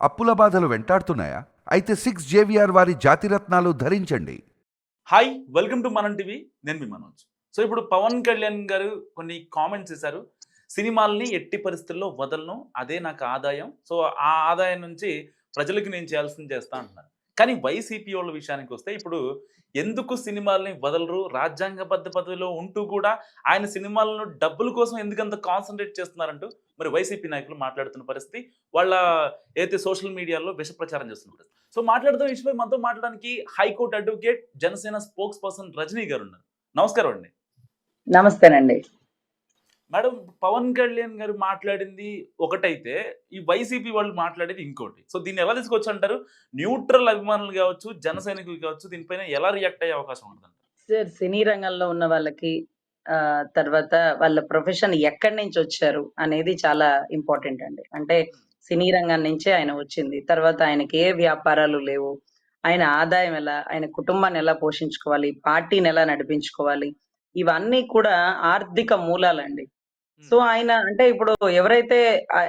అప్పుల బాధలు వెంటాడుతున్నాయా? అయితే సిక్స్ జేవిఆర్ వారి జాతిరత్నాలు ధరించండి. Hi welcome to Manam TV నేను మీ మనోజ్. సో ఇప్పుడు పవన్ కళ్యాణ్ గారు కొన్ని కామెంట్స్ చేశారు. సినిమాల్ని ఎట్టి పరిస్థితుల్లో వదలను అదే నాకు ఆదాయం. సో ఆ ఆదాయం నుంచి ప్రజలకు నేను చేయాల్సింది చేస్తా అంటున్నారు కానీ వైసీపీ వాళ్ళ విషయానికి వస్తే ఇప్పుడు ఎందుకు సినిమాలని వదలరు? రాజ్యాంగబద్ధ పదవిలో ఉంటూ కూడా ఆయన సినిమాలను డబ్బుల కోసం ఎందుకంత కాన్సన్ట్రేట్ చేస్తున్నారంటూ మరి వైసీపీ నాయకులు మాట్లాడుతున్న పరిస్థితి వాళ్ళ ఏదైతే సోషల్ మీడియాలో విష ప్రచారం చేస్తున్న పరిస్థితి. సో మాట్లాడుతున్న విషయమై మనతో మాట్లాడడానికి high court advocate Janasena spokesperson Rajani garu ఉన్నారు. నమస్కారం అండి. నమస్తేనండి. మేడం పవన్ కళ్యాణ్ గారు మాట్లాడింది ఒకటైతే ఈ వైసీపీ వాళ్ళు మాట్లాడేది ఇంకోటి. సో దీన్ని ఎలా తీసుకొచ్చి అంటారు న్యూట్రల్ అభిమానులు కావచ్చు జన సైనికులు కావచ్చు దీనిపైన ఎలా రియాక్ట్ అయ్యే అవకాశం ఉంటుంది సార్ సినీ రంగంలో ఉన్న వాళ్ళకి ఆ, తర్వాత వాళ్ళ ప్రొఫెషన్ ఎక్కడి నుంచి వచ్చారు అనేది చాలా ఇంపార్టెంట్ అండి. అంటే సినీ రంగం నుంచే ఆయన వచ్చింది. తర్వాత ఆయనకి ఏ వ్యాపారాలు లేవు. ఆయన ఆదాయం ఎలా ఆయన కుటుంబాన్ని ఎలా పోషించుకోవాలి పార్టీని ఎలా నడిపించుకోవాలి ఇవన్నీ కూడా ఆర్థిక మూలాలండి. సో ఆయన అంటే ఇప్పుడు ఎవరైతే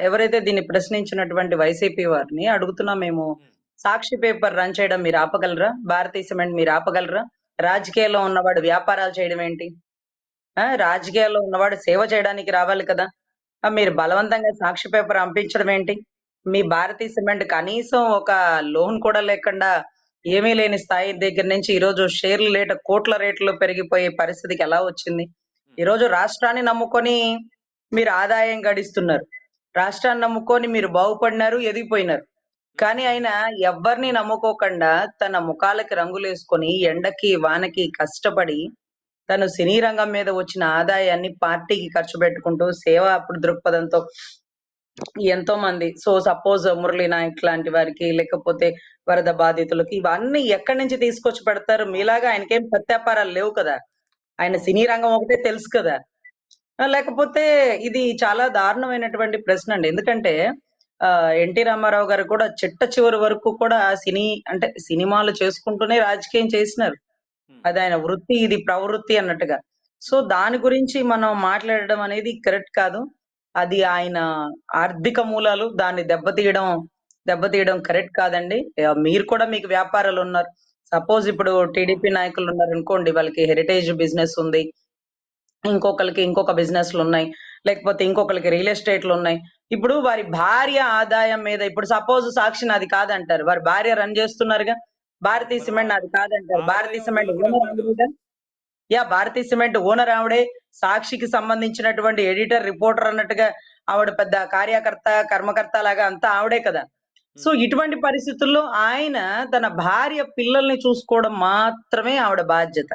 ఎవరైతే దీన్ని ప్రశ్నించినటువంటి వైసీపీ వారిని అడుగుతున్నా మేము సాక్షి పేపర్ రన్ చేయడం మీరు ఆపగలరా? భారతీయ సిమెంట్ మీరు ఆపగలరా? రాజకీయాల్లో ఉన్నవాడు వ్యాపారాలు చేయడం ఏంటి? రాజకీయాల్లో ఉన్నవాడు సేవ చేయడానికి రావాలి కదా. మీరు బలవంతంగా సాక్షి పేపర్ పంపించడం ఏంటి? మీ భారతీయ సిమెంట్ కనీసం ఒక లోన్ కూడా లేకుండా ఏమీ లేని స్థాయి దగ్గర నుంచి ఈ రోజు షేర్లు రేటు కోట్ల రేట్లు పెరిగిపోయే పరిస్థితికి ఎలా వచ్చింది? ఈ రోజు రాష్ట్రాన్ని నమ్ముకొని మీరు ఆదాయం గడిస్తున్నారు. రాష్ట్రాన్ని నమ్ముకొని మీరు బాగుపడినారు ఎదిగిపోయినారు. కానీ ఆయన ఎవరిని నమ్ముకోకుండా తన ముఖాలకి రంగులేసుకొని ఎండకి వానకి కష్టపడి తను సినీ రంగం మీద వచ్చిన ఆదాయాన్ని పార్టీకి ఖర్చు పెట్టుకుంటూ సేవా అప్పుడు దృక్పథంతో ఎంతో మంది సో సపోజ్ మురళీ నాయక్ లాంటి వారికి లేకపోతే వరద బాధితులకి ఇవన్నీ ఎక్కడి నుంచి తీసుకొచ్చి పెడతారు? మీలాగా ఆయనకేం ప్రత్యాపారాలు లేవు కదా. ఆయన సినీ రంగం ఒకటే తెలుసు కదా. లేకపోతే ఇది చాలా దారుణమైనటువంటి ప్రశ్న అండి. ఎందుకంటే ఆ ఎన్టీ రామారావు గారు కూడా చిట్ట చివరి వరకు కూడా సినీ అంటే సినిమాలు చేసుకుంటూనే రాజకీయం చేసినారు. అది ఆయన వృత్తి ఇది ప్రవృత్తి అన్నట్టుగా. సో దాని గురించి మనం మాట్లాడడం అనేది కరెక్ట్ కాదు. అది ఆయన ఆర్థిక మూలాలు దాన్ని దెబ్బతీయడం దెబ్బతీయడం కరెక్ట్ కాదండి. మీరు కూడా మీకు వ్యాపారాలు ఉన్నారు. సపోజ్ ఇప్పుడు టీడీపీ నాయకులు ఉన్నారు అనుకోండి వాళ్ళకి హెరిటేజ్ బిజినెస్ ఉంది. ఇంకొకరికి ఇంకొక బిజినెస్లు ఉన్నాయి లేకపోతే ఇంకొకరికి రియల్ ఎస్టేట్లు ఉన్నాయి ఇప్పుడు వారి భార్య ఆదాయం మీద ఇప్పుడు సపోజ్ సాక్షి నాది కాదంటారు. వారి భార్య రన్ చేస్తున్నారుగా? భారతీయ సిమెంట్ నాది కాదంటారు. Bharatiya cement owner? Yeah Bharatiya cement owner ఆవిడే సాక్షికి సంబంధించినటువంటి ఎడిటర్ రిపోర్టర్ అన్నట్టుగా ఆవిడ పెద్ద కార్యకర్త కర్మకర్త లాగా అంతా ఆవిడే కదా. సో ఇటువంటి పరిస్థితుల్లో ఆయన తన భార్య పిల్లల్ని చూసుకోవడం మాత్రమే ఆవిడ బాధ్యత.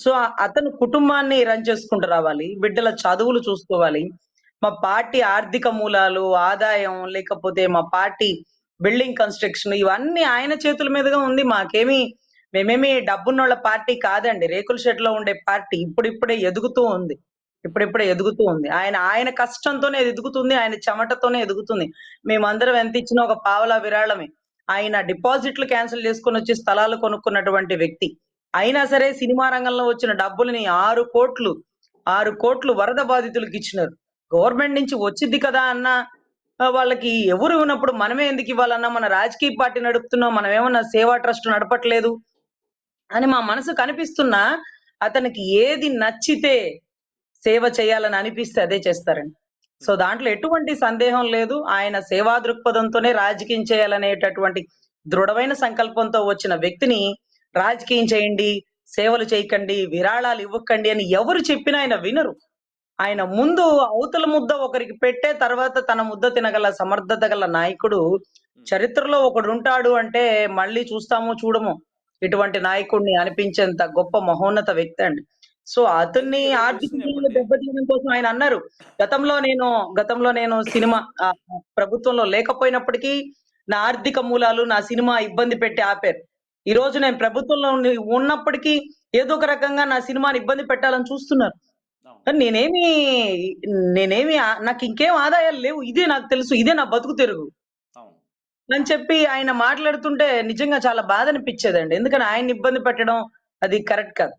సో అతను కుటుంబాన్ని రన్ చేసుకుంటూ రావాలి బిడ్డల చదువులు చూసుకోవాలి. మా పార్టీ ఆర్థిక మూలాలు ఆదాయం లేకపోతే మా పార్టీ బిల్డింగ్ కన్స్ట్రక్షన్ ఇవన్నీ ఆయన చేతుల మీదుగా ఉంది. మాకేమి మేమేమి డబ్బున్నోళ్ళ పార్టీ కాదండి. రేకుల షెడ్లో ఉండే పార్టీ ఇప్పుడిప్పుడే ఎదుగుతూ ఉంది. ఇప్పుడిప్పుడే ఎదుగుతూ ఉంది. ఆయన ఆయన కష్టంతోనే ఎదుగుతుంది ఆయన చెమటతోనే ఎదుగుతుంది. మేమందరం ఎంత ఇచ్చినా ఒక పావలా విరాళమే. ఆయన డిపాజిట్లు క్యాన్సిల్ చేసుకొని వచ్చి స్థలాలు కొనుక్కున్నటువంటి వ్యక్తి. అయినా సరే సినిమా రంగంలో వచ్చిన డబ్బులని ఆరు కోట్లు ఆరు కోట్లు వరద బాధితులకు ఇచ్చినారు. గవర్నమెంట్ నుంచి వచ్చింది కదా అన్న వాళ్ళకి ఎవరు ఉన్నప్పుడు మనమే ఎందుకు ఇవ్వాలన్నా మన రాజకీయ పార్టీ నడుపుతున్నాం మనం ఏమన్నా సేవా ట్రస్ట్ నడపట్లేదు అని మా మనసు కనిపిస్తున్నా అతనికి ఏది నచ్చితే సేవ చేయాలని అనిపిస్తే అదే చేస్తారండి. సో దాంట్లో ఎటువంటి సందేహం లేదు. ఆయన సేవా దృక్పథంతోనే రాజకీయం చేయాలనేటటువంటి దృఢమైన సంకల్పంతో వచ్చిన వ్యక్తిని రాజకీయం చేయండి సేవలు చేయకండి విరాళాలు ఇవ్వకండి అని ఎవరు చెప్పినా ఆయన వినరు. ఆయన ముందు అవతల ముద్ద ఒకరికి పెట్టే తర్వాత తన ముద్ద తినగల సమర్థత గల నాయకుడు చరిత్రలో ఒకడు ఉంటాడు అంటే మళ్ళీ చూస్తామో చూడము. ఇటువంటి నాయకుడిని అనిపించేంత గొప్ప మహోన్నత వ్యక్తి అండి. సో అతన్ని ఆర్థిక దెబ్బతీయడం కోసం ఆయన అన్నారు. గతంలో నేను గతంలో నేను సినిమా ప్రభుత్వంలో లేకపోయినప్పటికీ నా ఆర్థిక మూలాలు నా సినిమా ఇబ్బంది పెట్టి ఆపారు. ఈ రోజు నేను ప్రభుత్వంలో ఉన్నప్పటికీ ఏదో ఒక రకంగా నా సినిమాని ఇబ్బంది పెట్టాలని చూస్తున్నారు. కానీ నేనేమి నేనేమి నాకు ఇంకేం ఆదాయాలు లేవు. ఇదే నాకు తెలుసు. ఇదే నా బతుకు తెరుగు. అని చెప్పి ఆయన మాట్లాడుతుంటే నిజంగా చాలా బాధ అనిపించేదండి. ఎందుకని ఆయన ఇబ్బంది పెట్టడం అది కరెక్ట్ కాదు.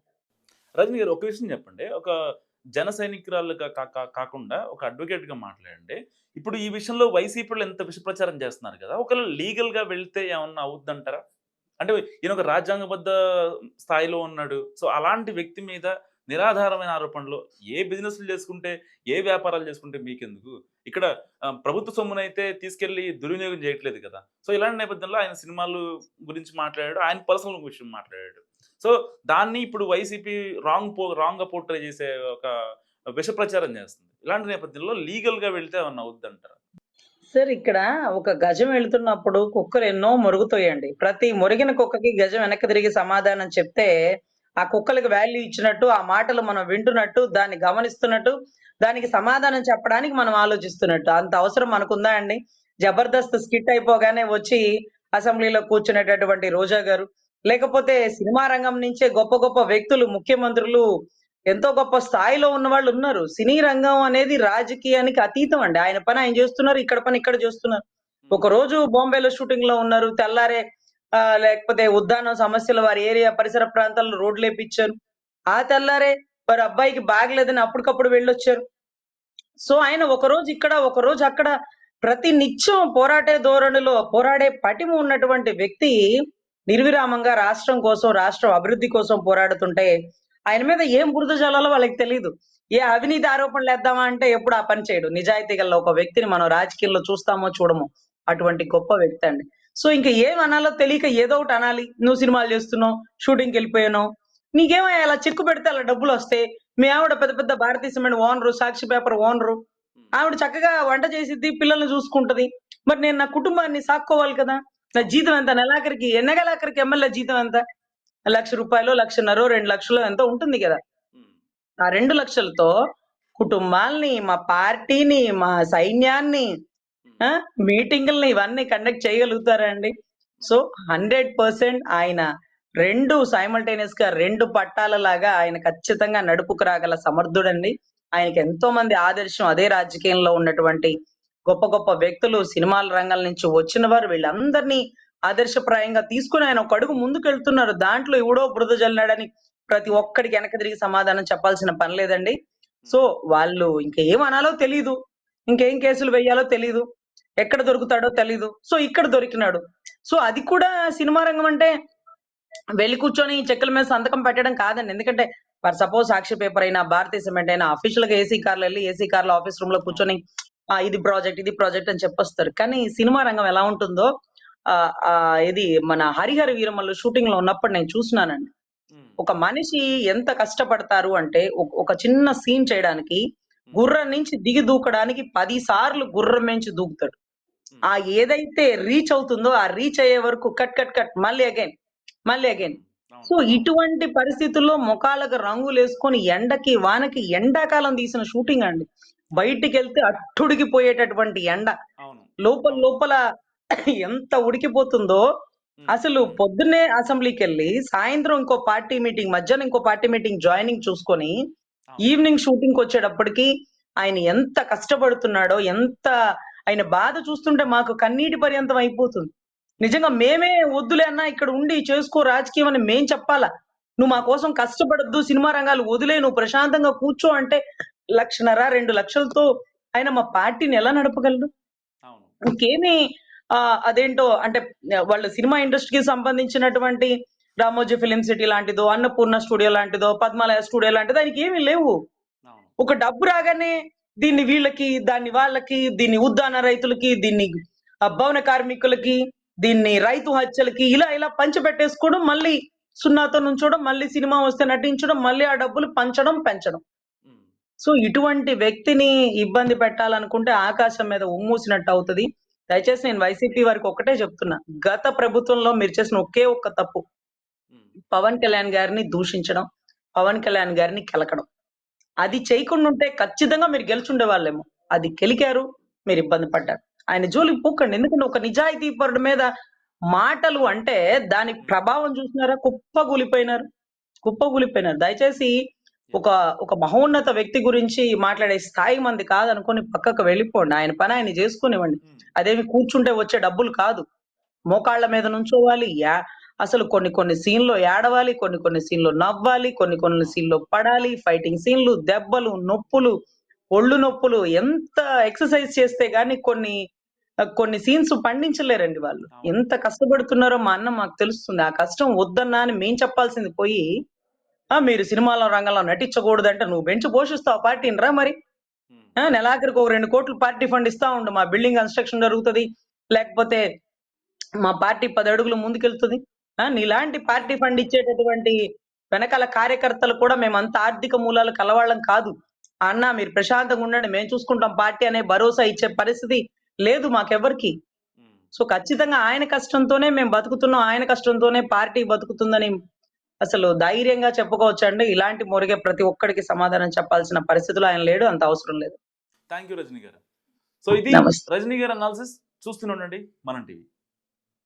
రజనీ గారు ఒక విషయం చెప్పండి. ఒక జన కా- కాకుండా ఒక అడ్వకేట్గా మాట్లాడండి. ఇప్పుడు ఈ విషయంలో వైసీపీలో ఎంత విష ప్రచారం చేస్తున్నారు కదా? ఒకవేళ లీగల్గా వెళ్తే ఏమన్నా అవుద్దంటారా? అంటే ఈయన ఒక రాజ్యాంగబద్ధ స్థాయిలో ఉన్నాడు. సో అలాంటి వ్యక్తి మీద నిరాధారమైన ఆరోపణలు ఏ బిజినెస్లు చేసుకుంటే ఏ వ్యాపారాలు చేసుకుంటే మీకెందుకు? ఇక్కడ ప్రభుత్వ సొమ్మునైతే తీసుకెళ్ళి దుర్వినియోగం చేయట్లేదు కదా. సో ఇలాంటి నేపథ్యంలో ఆయన సినిమాలు గురించి మాట్లాడాడు ఆయన పర్సనల్ విషయం మాట్లాడాడు. సో దాన్ని ఇప్పుడు వైసీపీ రాంగ్ పో రాంగ్గా పోర్ట్రే చేసే ఒక విష ప్రచారం చేస్తుంది. ఇలాంటి నేపథ్యంలో లీగల్గా వెళ్తే ఏమన్నా అవుద్దంటారా? సార్ ఇక్కడ ఒక గజం వెళుతున్నప్పుడు కుక్కలు ఎన్నో మురుగుతాయండి. ప్రతి మురిగిన కుక్కకి గజం వెనక్కి తిరిగి సమాధానం చెప్తే ఆ కుక్కలకి వాల్యూ ఇచ్చినట్టు ఆ మాటలు మనం వింటున్నట్టు దాన్ని గమనిస్తున్నట్టు దానికి సమాధానం చెప్పడానికి మనం ఆలోచిస్తున్నట్టు. అంత అవసరం మనకుందా అండి? జబర్దస్త్ స్కిట్ అయిపోగానే వచ్చి అసెంబ్లీలో కూర్చునేటటువంటి రోజా గారు లేకపోతే సినిమా రంగం నుంచే గొప్ప గొప్ప వ్యక్తులు ముఖ్యమంత్రులు ఎంతో గొప్ప స్థాయిలో ఉన్న వాళ్ళు ఉన్నారు. సినీ రంగం అనేది రాజకీయానికి అతీతం అండి. ఆయన పని ఆయన చేస్తున్నారు ఇక్కడ పని ఇక్కడ చేస్తున్నారు. ఒక రోజు బాంబేలో షూటింగ్లో ఉన్నారు. తెల్లారే ఆ, లేకపోతే ఉద్దానం సమస్యలు వారి ఏరియా పరిసర ప్రాంతాల్లో రోడ్లు వేపించారు. ఆ తెల్లారే వారి అబ్బాయికి బాగలేదని అప్పటికప్పుడు వెళ్ళొచ్చారు. సో ఆయన ఒక రోజు ఇక్కడ ఒక రోజు అక్కడ ప్రతి నిత్యం పోరాటే ధోరణిలో పోరాడే పటిమ ఉన్నటువంటి వ్యక్తి నిర్విరామంగా రాష్ట్రం కోసం రాష్ట్రం అభివృద్ధి కోసం పోరాడుతుంటే ఆయన మీద ఏం బురద జల్లాలో వాళ్ళకి తెలియదు ఏ అవినీతి ఆరోపణలు వేద్దామా అంటే ఎప్పుడు ఆ పని చేయడు. నిజాయితీ గల ఒక వ్యక్తిని మనం రాజకీయాల్లో చూస్తామో చూడము అటువంటి గొప్ప వ్యక్తి అండి. సో ఇంకా ఏం అనాలో తెలియక ఏదో ఒకటి అనాలి. నువ్వు సినిమాలు చేస్తున్నావు షూటింగ్కి వెళ్ళిపోయాను. నీకేమయ్యా అలా చిక్కు పెడితే అలా డబ్బులు వస్తాయి మీ ఆవిడ పెద్ద పెద్ద Bharatiya cement owner Sakshi paper owner. ఆవిడ చక్కగా వంట చేసిద్ది పిల్లల్ని చూసుకుంటది. మరి నేను నా కుటుంబాన్ని సాక్కోవాలి కదా? నా జీతం ఎంత? నెలాఖరికి ఎన్నగలాఖరికి ఎమ్మెల్యే జీతం ఎంత? లక్ష రూపాయలు లక్షన్నర రెండు లక్షలు ఎంతో ఉంటుంది కదా. ఆ రెండు లక్షలతో కుటుంబాల్ని మా పార్టీని మా సైన్యాన్ని మీటింగుల్ని ఇవన్నీ కండక్ట్ చేయగలుగుతారండి సో హండ్రెడ్ పర్సెంట్ ఆయన రెండు సైమల్టేనియస్గా రెండు పట్టాల లాగా ఆయన ఖచ్చితంగా నడుపుకు రాగల సమర్థుడండి. ఆయనకి ఎంతో మంది ఆదర్శం అదే రాజకీయంలో ఉన్నటువంటి గొప్ప గొప్ప వ్యక్తులు సినిమాల రంగాల నుంచి వచ్చిన వారు వీళ్ళందరినీ ఆదర్శప్రాయంగా తీసుకుని ఆయన ఒక అడుగు ముందుకు వెళ్తున్నారు దాంట్లో ఎవడో బురద జల్లాడని ప్రతి ఒక్కడికి వెనక తిరిగి సమాధానం చెప్పాల్సిన పని లేదండి. సో వాళ్ళు ఇంకేం అనాలో తెలీదు. ఇంకేం కేసులు వేయాలో తెలీదు. ఎక్కడ దొరుకుతాడో తెలీదు. సో ఇక్కడ దొరికినాడు. సో అది కూడా సినిమా రంగం అంటే వెళ్ళి కూర్చొని చెక్కుల మీద సంతకం పెట్టడం కాదండి. ఎందుకంటే ఫర్ సపోజ్ సాక్షి పేపర్ అయినా భారతీయ సిమెంట్ అయినా అఫీషియల్గా ఏసీ కార్లు వెళ్ళి ఏసీ కార్లో ఆఫీస్ రూమ్లో కూర్చొని ఇది ప్రాజెక్ట్ ఇది ప్రాజెక్ట్ అని చెప్పొస్తారు. కానీ సినిమా రంగం ఎలా ఉంటుందో ఇది మన హరిహర వీరమల్లు షూటింగ్లో ఉన్నప్పుడు నేను చూసినానండి. ఒక మనిషి ఎంత కష్టపడతారు అంటే ఒక- చిన్న సీన్ చేయడానికి గుర్రం నుంచి దిగి దూకడానికి పది సార్లు గుర్రం నుంచి దూకుతాడు. ఆ ఏదైతే రీచ్ అవుతుందో ఆ రీచ్ అయ్యే వరకు కట్ కట్ కట్ మళ్ళీ అగైన్ మళ్ళీ అగైన్ సో ఇటువంటి పరిస్థితుల్లో ముఖాలకు రంగులు వేసుకొని ఎండకి వానకి ఎండాకాలం తీసిన షూటింగ్ అండి. బయటికి వెళ్తే అట్టుడికి పోయేటటువంటి ఎండ. లోపల లోపల ఎంత ఉడికిపోతుందో. అసలు పొద్దున్నే అసెంబ్లీకి వెళ్ళి సాయంత్రం ఇంకో పార్టీ మీటింగ్ మధ్యాహ్నం ఇంకో పార్టీ మీటింగ్ జాయినింగ్ చూసుకొని ఈవినింగ్ షూటింగ్ వచ్చేటప్పటికి ఆయన ఎంత కష్టపడుతున్నాడో ఎంత ఆయన బాధ చూస్తుంటే మాకు కన్నీటి పర్యంతం అయిపోతుంది. నిజంగా మేమే వద్దులే అన్నా ఇక్కడ ఉండి చేసుకో రాజకీయం అని మేం చెప్పాలా? నువ్వు మా కోసం కష్టపడద్దు సినిమా రంగాలు వదిలే నువ్వు ప్రశాంతంగా కూర్చో అంటే లక్షన్నర రెండు లక్షలతో ఆయన మా పార్టీని ఎలా నడపగలడు? ఇంకేమి అదేంటో అంటే వాళ్ళ సినిమా ఇండస్ట్రీకి సంబంధించినటువంటి రామోజీ ఫిలిం సిటీ లాంటిదో అన్నపూర్ణ స్టూడియో లాంటిదో పద్మాలయ స్టూడియో లాంటిదో ఆయనకి ఏమీ లేవు. ఒక డబ్బు రాగానే దీన్ని వీళ్ళకి దాన్ని వాళ్ళకి దీన్ని ఉద్దాన రైతులకి దీన్ని భవన కార్మికులకి దీన్ని రైతు హత్యలకి ఇలా ఇలా పంచిపెట్టేసుకోవడం మళ్ళీ సున్నాతో నుంచోవడం మళ్ళీ సినిమా వస్తే నటించడం మళ్ళీ ఆ డబ్బులు పంచడం పెంచడం. సో ఇటువంటి వ్యక్తిని ఇబ్బంది పెట్టాలనుకుంటే ఆకాశం మీద ఉమ్మూసినట్టు అవుతుంది. దయచేసి నేను వైసీపీ వారికి ఒకటే చెప్తున్నా. గత ప్రభుత్వంలో మీరు చేసిన ఒకే ఒక్క తప్పు. పవన్ కళ్యాణ్ గారిని దూషించడం పవన్ కళ్యాణ్ గారిని కెలకడం. అది చేయకుండా ఉంటే ఖచ్చితంగా మీరు గెలుచుండే వాళ్ళేమో అది కెలికారు మీరు ఇబ్బంది పడ్డారు. ఆయన జోలికి పోకండి. ఎందుకంటే ఒక నిజాయితీ పరుడు మీద మాటలు అంటే దాని ప్రభావం చూసినారా? కుప్పగూలిపోయినారు. కుప్పగూలిపోయినారు. దయచేసి ఒక ఒక మహోన్నత వ్యక్తి గురించి మాట్లాడే స్థాయి మంది కాదనుకొని పక్కకు వెళ్ళిపోండి. ఆయన పని ఆయన చేసుకునివ్వండి. అదేమి కూర్చుంటే వచ్చే డబ్బులు కాదు మోకాళ్ళ మీద నుంచోవాలి యా అసలు కొన్ని కొన్ని సీన్‌లో ఏడవాలి, కొన్ని కొన్ని సీన్‌లో నవ్వాలి, కొన్ని కొన్ని సీన్‌లో పడాలి, ఫైటింగ్ సీన్‌లు, దెబ్బలు, నొప్పులు, ఒళ్ళు నొప్పులు ఎంత ఎక్సర్‌సైజ్ చేస్తే గాని కొన్ని కొన్ని సీన్స్ పండించలేరండి వాళ్ళు. ఎంత కష్టపడుతున్నారో మా అన్న మాకు తెలుస్తుంది. ఆ కష్టం వద్దన్నా అని మేము చెప్పాల్సింది పోయి, ఆ! మీరు సినిమాలో రంగంలో నటించకూడదంటే నువ్వు బెంచ్ పోషిస్తావా పార్టీని రా మరి. నెలాఖరికి ఒక 2,00,00,000 పార్టీ ఫండ్ ఇస్తా ఉండు. మా బిల్డింగ్ కన్‌స్ట్రక్షన్ జరుగుతది. లేకపోతే మా పార్టీ 10 అడుగులు ముందుకెళ్తది. నీలాంటి పార్టీ ఫండ్ ఇచ్చేటటువంటి వెనకాల కార్యకర్తలు కూడా మేమంత ఆర్థిక మూలాలు కలవాళ్ళం కాదు. అన్న మీరు ప్రశాంతంగా ఉండండి. మేము చూసుకుంటాం పార్టీ అనే భరోసా ఇచ్చే పరిస్థితి లేదు మాకెవ్వరికీ. సో, ఖచ్చితంగా ఆయన కష్టంతోనే మేము బతుకుతున్నాం. ఆయన కష్టంతోనే పార్టీ బతుకుతుందని అసలు ధైర్యంగా చెప్పుకోవచ్చండి. ఇలాంటి మొరిగే ప్రతి ఒక్కడికి సమాధానం చెప్పాల్సిన పరిస్థితిలో ఆయన లేడు. అంత అవసరం లేదు. థ్యాంక్ యూ రజనీ గారు సో ఇది. రజనీ గారు అనాలిసిస్ చూస్తూనే ఉండండి మనం టీవీ